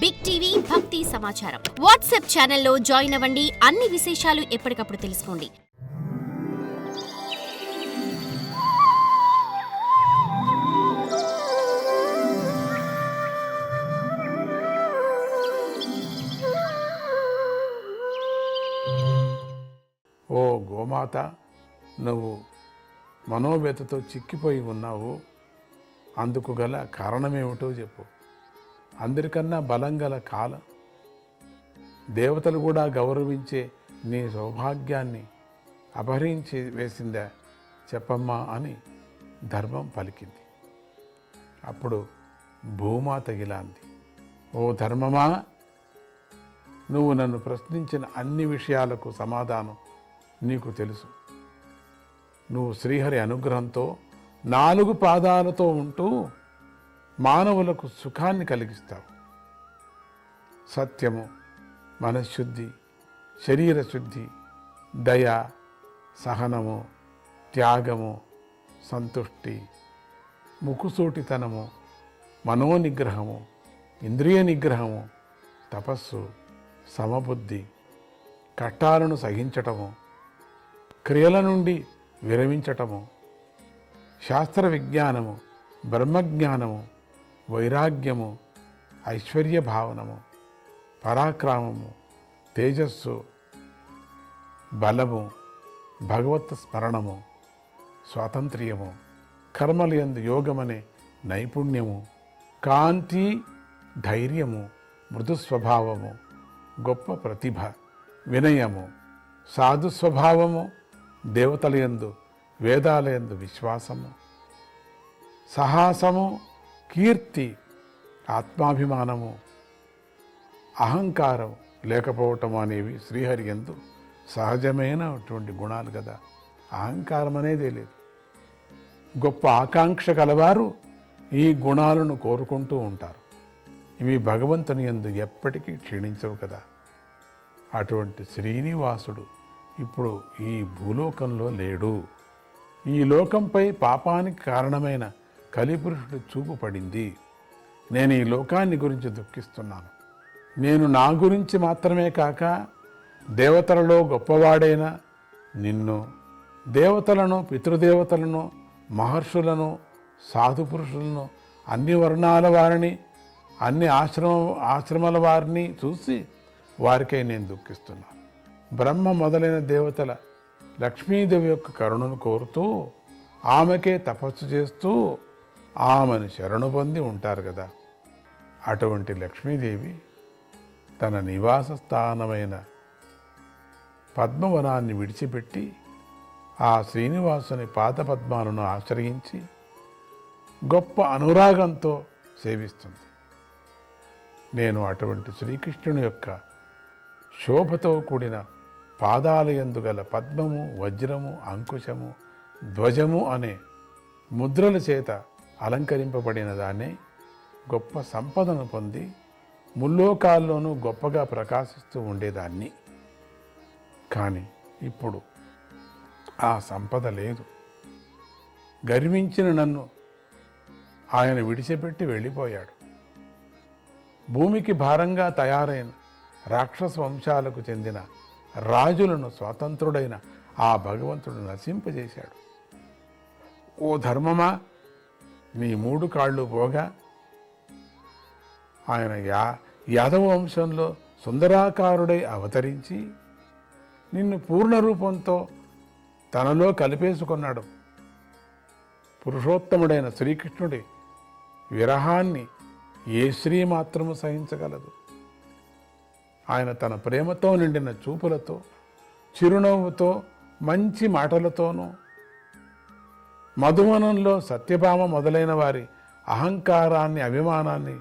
Big TV భక్తి సమాచారం WhatsApp ఛానల్లో జాయిన్ అవ్వండి. అన్ని విశేషాలు ఎప్పటికప్పుడు తెలుసుకోండి. ఓ గోమాత నువ్వు మనోవ్యతతో చిక్కిపోయి ఉన్నావు. అందుకు గల కారణమేమిటో చెప్పు. అందరికన్నా బలం గల కాలం. దేవతలు కూడా గౌరవించే నీ సౌభాగ్యాన్ని అపహరించి వేసిందా చెప్పమ్మా అని ధర్మం పలికింది. అప్పుడు భూమాత ఇలా ఓ ధర్మమా నువ్వు నన్ను ప్రశ్నించిన అన్ని విషయాలకు సమాధానం నీకు తెలుసు. నువ్వు శ్రీహరి అనుగ్రహంతో నాలుగు పాదాలతో ఉంటూ మానవులకు సుఖాన్ని కలిగిస్తావు. సత్యము మనశ్శుద్ధి శరీర శుద్ధి దయ సహనము త్యాగము సంతుష్టి ముకుసూటితనము మనోనిగ్రహము ఇంద్రియ నిగ్రహము తపస్సు సమబుద్ధి కట్టాలను సహించటము క్రియల నుండి విరమించటము శాస్త్ర విజ్ఞానము బ్రహ్మజ్ఞానము వైరాగ్యము ఐశ్వర్య భావనము పరాక్రమము తేజస్సు బలము భగవత్ స్మరణము స్వాతంత్ర్యము కర్మలయందు యోగమనే నైపుణ్యము కాంతి ధైర్యము మృదు స్వభావము గొప్ప ప్రతిభ వినయము సాధు స్వభావము దేవతలయందు వేదాలయందు విశ్వాసము సాహసము కీర్తి ఆత్మాభిమానము అహంకారం లేకపోవటం అనేవి శ్రీహరి ఎందు సహజమైనటువంటి గుణాలు కదా. అహంకారం అనేదే లేదు. గొప్ప ఆకాంక్ష కలవారు ఈ గుణాలను కోరుకుంటూ ఉంటారు. ఇవి భగవంతుని ఎందు ఎప్పటికీ క్షీణించవు కదా. అటువంటి శ్రీనివాసుడు ఇప్పుడు ఈ భూలోకంలో లేడు. ఈ లోకంపై పాపానికి కారణమైన కలిపురుషుడు చూపు పడింది. నేను ఈ లోకాన్ని గురించి దుఃఖిస్తున్నాను. నేను నా గురించి మాత్రమే కాక దేవతలలో గొప్పవాడైన నిన్ను దేవతలను పితృదేవతలను మహర్షులను సాధు పురుషులను అన్ని వర్ణాల వారిని అన్ని ఆశ్రమ ఆశ్రమాల వారిని చూసి వారికై నేను దుఃఖిస్తున్నాను. బ్రహ్మ మొదలైన దేవతల లక్ష్మీదేవి యొక్క కరుణను కోరుతూ ఆమెకే తపస్సు చేస్తూ ఆమెను శరణు పొంది ఉంటారు కదా. అటువంటి లక్ష్మీదేవి తన నివాస స్థానమైన పద్మవనాన్ని విడిచిపెట్టి ఆ శ్రీనివాసుని పాదపద్మాలను ఆశ్రయించి గొప్ప అనురాగంతో సేవిస్తుంది. నేను అటువంటి శ్రీకృష్ణుని యొక్క శోభతో కూడిన పాదాలయందు గల పద్మము వజ్రము అంకుశము ధ్వజము అనే ముద్రల చేత అలంకరింపబడిన దాన్ని గొప్ప సంపదను పొంది ముల్లోకాల్లోనూ గొప్పగా ప్రకాశిస్తూ ఉండేదాన్ని. కానీ ఇప్పుడు ఆ సంపద లేదు. గర్వించిన నన్ను ఆయన విడిచిపెట్టి వెళ్ళిపోయాడు. భూమికి భారంగా తయారైన రాక్షస వంశాలకు చెందిన రాజులను స్వతంత్రుడైన ఆ భగవంతుడు నశింపజేశాడు. ఓ ధర్మమా? నీ మూడు కాళ్ళు పోగా ఆయన యా యాదవ వంశంలో సుందరాకారుడై అవతరించి నిన్ను పూర్ణ రూపంతో తనలో కలిపేసుకున్నాడు. పురుషోత్తముడైన శ్రీకృష్ణుడి విరహాన్ని ఏ స్త్రీ మాత్రము సహించగలదు. ఆయన తన ప్రేమతో నిండిన చూపులతో చిరునవ్వుతో మంచి మాటలతోనూ మధువనంలో సత్యభామ మొదలైన వారి అహంకారాన్ని అభిమానాన్ని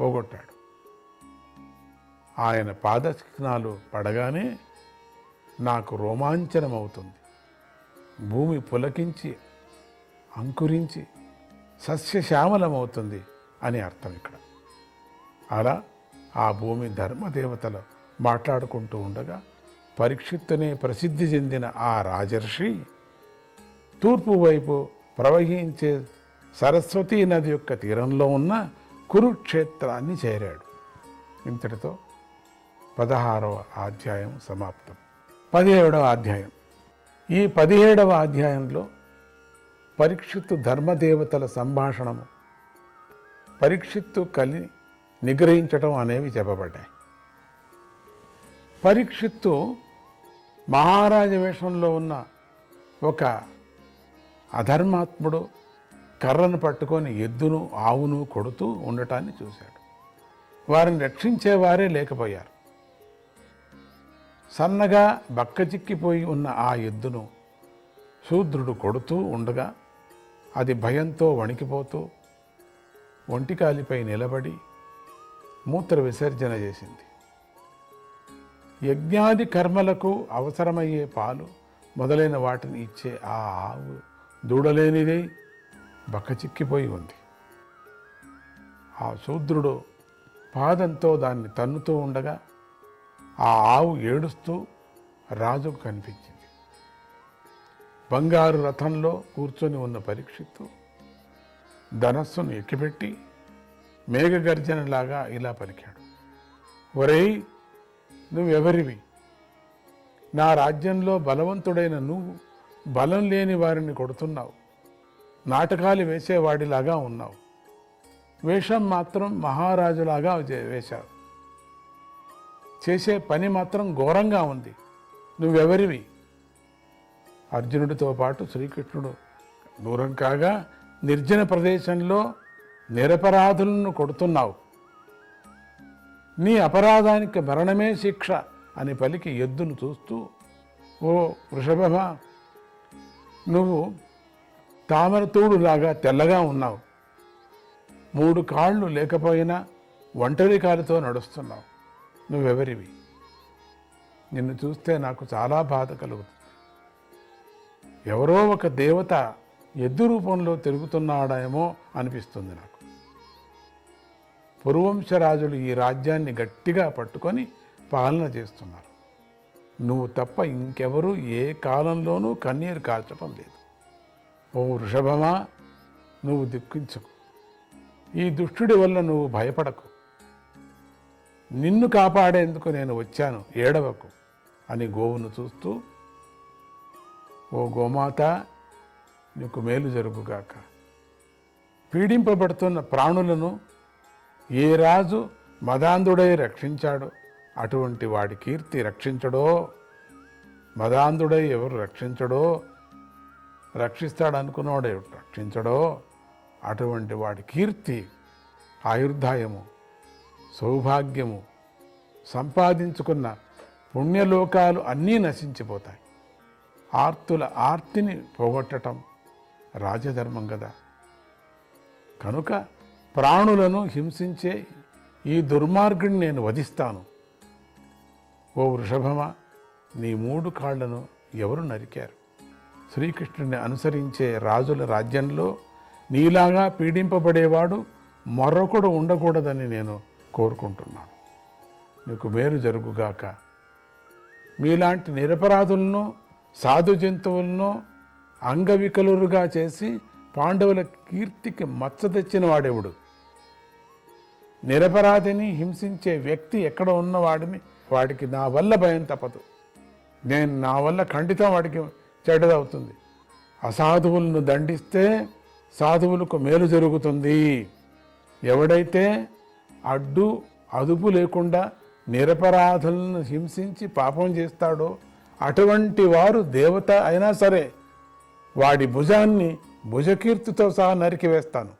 పోగొట్టాడు. ఆయన పాదచిహ్నాలు పడగానే నాకు రోమాంచనమవుతుంది. భూమి పులకించి అంకురించి సస్యశ్యామలమవుతుంది అని అర్థం ఇక్కడ. అలా ఆ భూమి ధర్మదేవతలు మాట్లాడుకుంటూ ఉండగా పరీక్షిత్తునే ప్రసిద్ధి చెందిన ఆ రాజర్షి తూర్పు వైపు ప్రవహించే సరస్వతీ నది యొక్క తీరంలో ఉన్న కురుక్షేత్రాన్ని చేరాడు. ఇంతటితో పదహారవ అధ్యాయం సమాప్తం. పదిహేడవ అధ్యాయం. ఈ పదిహేడవ అధ్యాయంలో పరీక్షిత్తు ధర్మదేవతల సంభాషణము పరీక్షిత్తు కలి నిగ్రహించటం అనేవి చెప్పబడ్డాయి. పరీక్షిత్తు మహారాజ వేషంలో ఉన్న ఒక అధర్మాత్ముడు కర్రను పట్టుకొని ఎద్దును ఆవును కొడుతూ ఉండటాన్ని చూశాడు. వారిని రక్షించేవారే లేకపోయారు. సన్నగా బక్కచిక్కిపోయి ఉన్న ఆ ఎద్దును శూద్రుడు కొడుతూ ఉండగా అది భయంతో వణికిపోతూ ఒంటికాలిపై నిలబడి మూత్ర విసర్జన చేసింది. యజ్ఞాది కర్మలకు అవసరమయ్యే పాలు మొదలైన వాటిని ఇచ్చే ఆ ఆవు దూడలేనిదై బక్కచిక్కిపోయి ఉంది. ఆ శూద్రుడు పాదంతో దాన్ని తన్నుతూ ఉండగా ఆ ఆవు ఏడుస్తూ రాజుకు కనిపించింది. బంగారు రథంలో కూర్చొని ఉన్న పరీక్షిత్తు ధనస్సును ఎక్కిపెట్టి మేఘగర్జనలాగా ఇలా పలికాడు. ఒరేయ్ నువ్వెవరివి? నా రాజ్యంలో బలవంతుడైన నువ్వు బలం లేని వారిని కొడుతున్నావు. నాటకాలు వేసేవాడిలాగా ఉన్నావు. వేషం మాత్రం మహారాజులాగా చే- వేశావు. చేసే పని మాత్రం ఘోరంగా ఉంది. నువ్వెవరివి? అర్జునుడితో పాటు శ్రీకృష్ణుడు. దూరం కాగా నిర్జన ప్రదేశంలో నిరపరాధులను కొడుతున్నావు. నీ అపరాధానికి మరణమే శిక్ష అని పలికి ఎద్దును చూస్తూ ఓ వృషభమా నువ్వు తామరతూడులాగా తెల్లగా ఉన్నావు. మూడు కాళ్ళు లేకపోయినా ఒంటరి కాలుతో నడుస్తున్నావు. నువ్వెవరివి? నిన్ను చూస్తే నాకు చాలా బాధ కలుగుతుంది. ఎవరో ఒక దేవత ఎద్దు రూపంలో తిరుగుతున్నాడేమో అనిపిస్తుంది నాకు. పురువంశరాజులు ఈ రాజ్యాన్ని గట్టిగా పట్టుకొని పాలన చేస్తున్నారు. నువ్వు తప్ప ఇంకెవరూ ఏ కాలంలోనూ కన్నీరు కాల్చడం లేదు. ఓ వృషభమా నువ్వు దుఃఖించకు. ఈ దుష్టుడి వల్ల నువ్వు భయపడకు. నిన్ను కాపాడేందుకు నేను వచ్చాను ఏడవకు అని గోవును చూస్తూ ఓ గోమాత నీకు మేలు జరుగుగాక. పీడింపబడుతున్న ప్రాణులను ఏ రాజు మదాంధుడై రక్షించాడో? అటువంటి వాడి కీర్తి రక్షించడో మదాంధుడై ఎవరు రక్షించడో రక్షిస్తాడనుకున్నవాడే రక్షించడో అటువంటి వాడి కీర్తి ఆయుర్దాయము సౌభాగ్యము సంపాదించుకున్న పుణ్యలోకాలు అన్నీ నశించిపోతాయి. ఆర్తుల ఆర్తిని పోగొట్టటం రాజధర్మం కదా కనుక ప్రాణులను హింసించే ఈ దుర్మార్గుడిని నేను వధిస్తాను. ఓ వృషభమా నీ మూడు కాళ్ళను ఎవరు నరికారు? శ్రీకృష్ణుని అనుసరించే రాజుల రాజ్యంలో నీలాగా పీడింపబడేవాడు మరొకడు ఉండకూడదని నేను కోరుకుంటున్నాను. నీకు మేలు జరుగుగాక. మీలాంటి నిరపరాధులను సాధు జంతువులను అంగవికలురుగా చేసి పాండవుల కీర్తికి మచ్చ తెచ్చిన వాడెవడు? నిరపరాధిని హింసించే వ్యక్తి ఎక్కడ ఉన్నవాడిని వాడికి నా వల్ల భయం తప్పదు. నేను నా వల్ల ఖండితం వాడికి చెడ్డదవుతుంది. అసాధువులను దండిస్తే సాధువులకు మేలు జరుగుతుంది. ఎవడైతే అడ్డు అదుపు లేకుండా నిరపరాధులను హింసించి పాపం చేస్తాడో అటువంటి వారు దేవత అయినా సరే వాడి భుజాన్ని భుజకీర్తితో సహా నరికివేస్తాను.